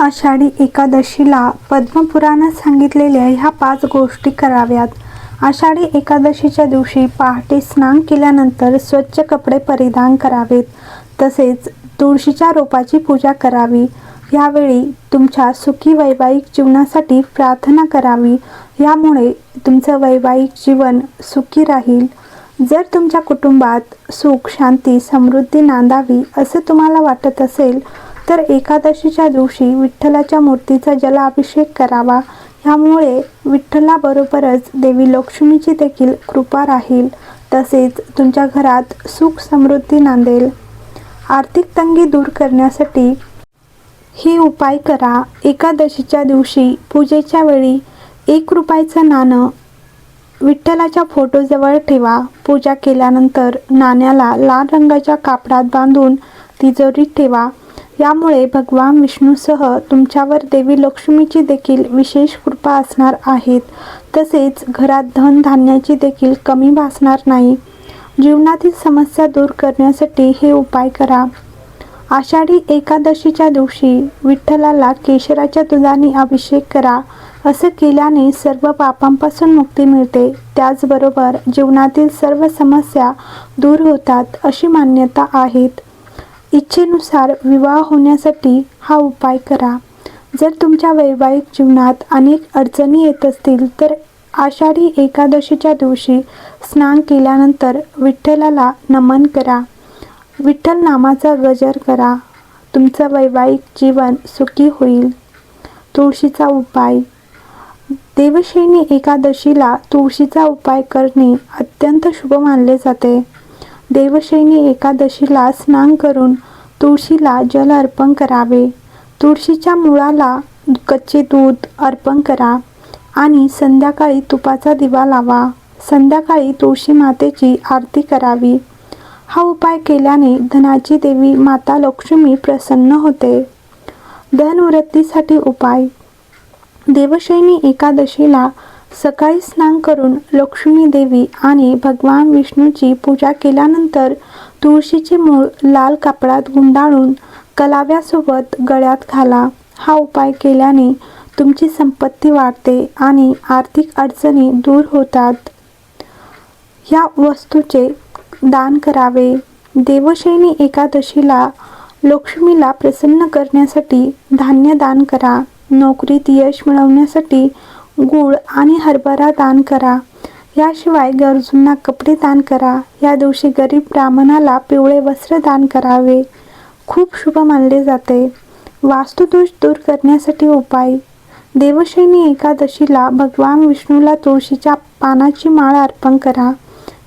आषाढी एकादशीला पद्मपुराणात सांगितलेल्या ह्या पाच गोष्टी कराव्यात. आषाढी एकादशीच्या दिवशी पहाटे स्नान केल्यानंतर स्वच्छ कपडे परिधान करावेत. तसेच तुळशीच्या रोपाची पूजा करावी. यावेळी तुमच्या सुखी वैवाहिक जीवनासाठी प्रार्थना करावी. यामुळे तुमचं वैवाहिक जीवन सुखी राहील. जर तुमच्या कुटुंबात सुख शांती समृद्धी नांदावी असं तुम्हाला वाटत असेल तर एकादशीच्या दिवशी विठ्ठलाच्या मूर्तीचा जलाभिषेक करावा. यामुळे विठ्ठलाबरोबरच देवी लक्ष्मीची देखील कृपा राहील. तसेच तुमच्या घरात सुख समृद्धी नांदेल. आर्थिक तंगी दूर करण्यासाठी हे उपाय करा. एकादशीच्या दिवशी पूजेच्या वेळी एक रुपयाचं नाणं विठ्ठलाच्या फोटोजवळ ठेवा. पूजा केल्यानंतर नाण्याला लाल रंगाच्या कापडात बांधून तिजोरीत ठेवा. यामुळे भगवान विष्णूसह तुमच्यावर देवी लक्ष्मीची देखील विशेष कृपा असणार आहेत. तसेच घरात धन धान्याची देखील कमी भासणार नाही. जीवनातील समस्या दूर करण्यासाठी हे उपाय करा. आषाढी एकादशीच्या दिवशी विठ्ठलाला केशराच्या दुधाने अभिषेक करा. असं केल्याने सर्व पापांपासून मुक्ती मिळते. त्याचबरोबर जीवनातील सर्व समस्या दूर होतात अशी मान्यता आहेत. इच्छेनुसार विवाह होण्यासाठी हा उपाय करा. जर तुमच्या वैवाहिक जीवनात अनेक अडचणी येत असतील तर आषाढी एकादशीच्या दिवशी स्नान केल्यानंतर विठ्ठलाला नमन करा. विठ्ठल नामाचा गजर करा. तुमचं वैवाहिक जीवन सुखी होईल. तुळशीचा उपाय. देवश्रेणी एकादशीला तुळशीचा उपाय करणे अत्यंत शुभ मानले जाते. देवशैनी एकादशीला स्नान करून तुळशीला जल अर्पण करावे. तुळशीच्या मुळाला कच्चे दूध अर्पण करा आणि संध्याकाळी तुपाचा दिवा लावा. संध्याकाळी तुळशी मातेची आरती करावी. हा उपाय केल्याने धनाची देवी माता लक्ष्मी प्रसन्न होते. धनवृत्तीसाठी उपाय. देवशैनी एकादशीला सकाळी स्नान करून लक्ष्मी देवी आणि भगवान विष्णूची पूजा केल्यानंतर तुळशीचे मूळ लाल कापडात गुंडाळून कलाव्यासोबत गळ्यात घाला. हा उपाय केल्याने तुमची संपत्ती वाढते आणि आर्थिक अडचणी दूर होतात. ह्या वस्तूचे दान करावे. देवशैनी एकादशीला लक्ष्मीला प्रसन्न करण्यासाठी धान्य दान करा. नोकरीत यश मिळवण्यासाठी गूळ आणि हरभरा दान करा. याशिवाय गरजूंना कपडे दान करा. या दिवशी गरीब ब्राह्मणाला पिवळे वस्त्र दान करावे. खूप शुभ मानले जाते. वास्तुदोष दूर करण्यासाठी उपाय. देवशैनी एकादशीला भगवान विष्णूला तुळशीच्या पानाची माळ अर्पण करा.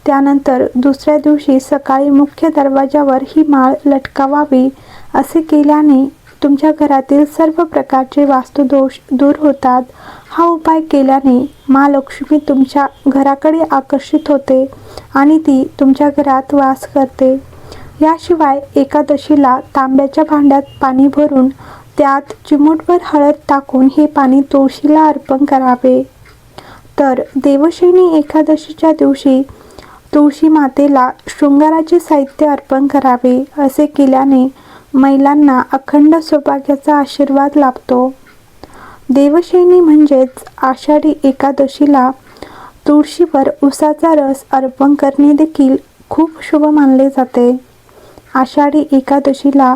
त्यानंतर दुसऱ्या दिवशी सकाळी मुख्य दरवाजावर ही माळ लटकावावी असे केल्याने तुमच्या घरातील सर्व प्रकारचे वास्तुदोष दूर होतात. हा उपाय केल्याने मा लक्ष्मी तुमच्या घराकडे आकर्षित होते आणि ती तुमच्या घरात वास करते. याशिवाय एकादशीला तांब्याच्या भांड्यात पाणी भरून त्यात चिमूटभर हळद टाकून हे पाणी तुळशीला अर्पण करावे. तर देवशैनी एकादशीच्या दिवशी तुळशी मातेला शृंगाराचे साहित्य अर्पण करावे असे केल्याने महिलांना अखंड सौभाग्याचा आशीर्वाद लाभतो. देवशैनी म्हणजेच आषाढी एकादशीला तुळशीवर उसाचा रस अर्पण करणे देखील खूप शुभ मानले जाते. आषाढी एकादशीला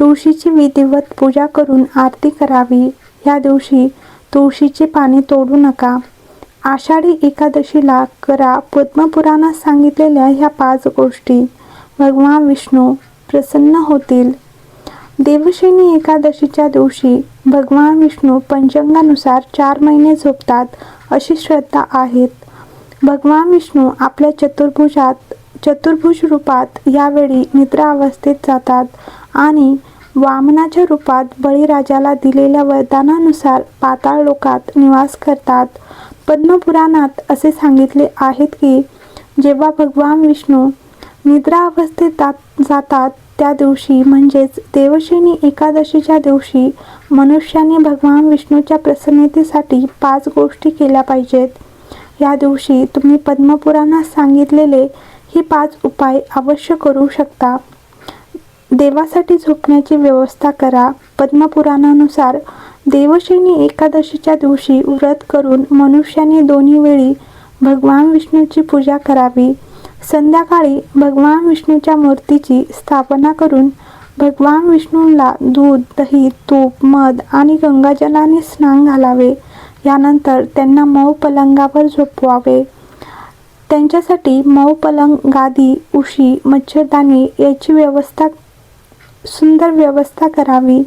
तुळशीची विधिवत पूजा करून आरती करावी. या दिवशी तुळशीचे पाने तोडू नका. आषाढी एकादशीला करा पद्मपुराणात सांगितलेल्या ह्या पाच गोष्टी. भगवान विष्णू प्रसन्न होतील. देवशैनी एकादशीच्या दिवशी भगवान विष्णू पंचांगानुसार चार महिने झोपतात अशी श्रद्धा आहेत. भगवान विष्णू आपल्या चतुर्भुजात चतुर्भुज रूपात यावेळी निद्रा अवस्थेत जातात आणि वामनाच्या रूपात बळीराजाला दिलेल्या वरदानानुसार पाताळ लोकात निवास करतात. पद्मपुराणात असे सांगितले आहेत की जेव्हा भगवान विष्णू निद्रा अवस्थेत जात जातात त्या दिवशी म्हणजेच देवशैनी एकादशीच्या दिवशी मनुष्याने भगवान विष्णूच्या प्रसन्नतेसाठी पाच गोष्टी केल्या पाहिजेत. या दिवशी तुम्ही पद्मपुराणात सांगितलेले ही पाच उपाय अवश्य करू शकता. देवासाठी झोपण्याची व्यवस्था करा. पद्मपुराणानुसार देवशयनी एकादशीच्या दिवशी व्रत करून मनुष्याने दोन्ही वेळी भगवान विष्णूची पूजा करावी. संध्याकाळी भगवान विष्णूच्या मूर्तीची स्थापना करून भगवान विष्णूंना दूध दही तूप मध आणि गंगाजलाने स्नान घालावे. यानंतर त्यांना मऊ पलंगावर झोपवावे. त्यांच्यासाठी मऊ पलंग गादी उशी मच्छरदाणी याची व्यवस्था सुंदर व्यवस्था करावी.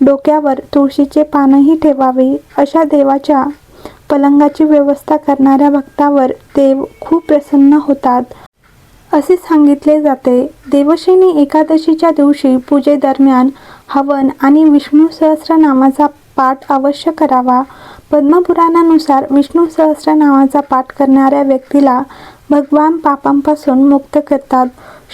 डोक्यावर तुळशीचे पानही ठेवावे. अशा देवाच्या पलंगाची व्यवस्था करणाऱ्या भक्तावर देव खूप प्रसन्न होतात. असे सांगितले जाते. देवशेनी एकादशीच्या दिवशी पूजेदरम्यान हवन आणि विष्णू सहस्रनामाचा पाठ अवश्य करावा. पद्मपुराणानुसार विष्णू सहस्रनामाचा पाठ करणाऱ्या व्यक्तीला भगवान पापांपासून मुक्त करतात.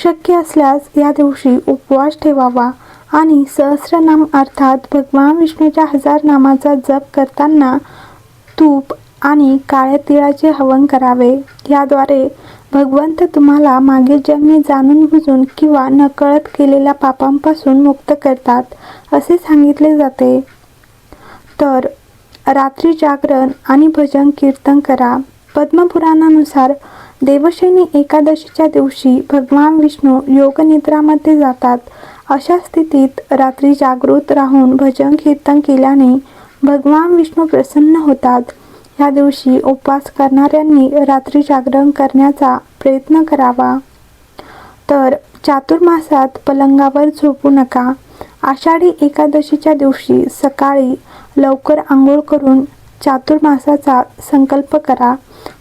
शक्य असल्यास या दिवशी उपवास ठेवावा आणि सहस्रनाम अर्थात भगवान विष्णूच्या हजार नामाचा जप करताना तूप आणि काळ्या तिळाचे हवन करावे. याद्वारे भगवंत तुम्हाला मागील जन्मी जाणून बुजून किंवा नकळत केलेल्या पापांपासून मुक्त करतात असे सांगितले जाते. तर रात्री जागरण आणि भजन कीर्तन करा. पद्मपुराणानुसार देवशयनी एकादशीच्या दिवशी भगवान विष्णू योगनिद्रामध्ये जातात. अशा स्थितीत रात्री जागृत राहून भजन कीर्तन केल्याने भगवान विष्णू प्रसन्न होतात. या दिवशी उपवास करणाऱ्यांनी रात्री जागरण करण्याचा प्रयत्न करावा. तर चातुर्मासात पलंगावर झोपू नका. आषाढी एकादशीच्या दिवशी सकाळी लवकर आंघोळ करून चातुर्मासाचा संकल्प करा.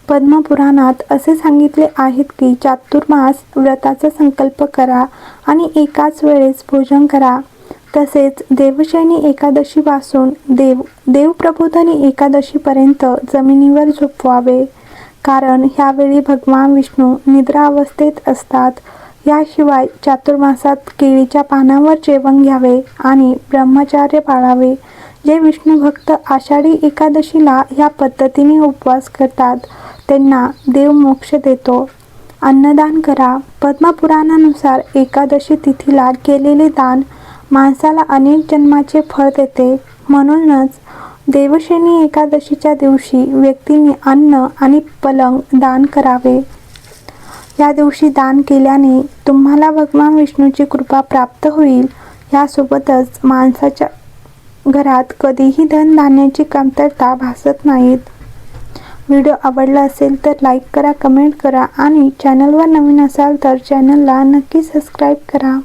पद्मपुराणात असे सांगितले आहेत की चातुर्मास व्रताचा संकल्प करा आणि एकाच वेळेस भोजन करा. तसेच देवशयनी एकादशीपासून देव देवप्रबोधनी एकादशीपर्यंत जमिनीवर झोपवावे. कारण ह्यावेळी भगवान विष्णू निद्रा अवस्थेत असतात. याशिवाय चातुर्मासात केळीच्या पानावर जेवण घ्यावे आणि ब्रह्मचार्य पाळावे. जे विष्णू भक्त आषाढी एकादशीला ह्या पद्धतीने उपवास करतात त्यांना देव मोक्ष देतो. अन्नदान करा. पद्मपुराणानुसार एकादशी तिथीला केलेले दान माणसाला अनेक जन्माचे फळ देते. म्हणूनच देवशेनी एकादशीच्या दिवशी व्यक्तीने अन्न आणि पलंग दान करावे. या दिवशी दान केल्याने तुम्हाला भगवान विष्णूची कृपा प्राप्त होईल. यासोबतच माणसाच्या घरात कधीही धनधान्याची कमतरता भासत नाहीत. व्हिडिओ आवडला असेल तर लाईक करा कमेंट करा आणि चॅनलवर नवीन असाल तर चॅनलला नक्की सबस्क्राईब करा.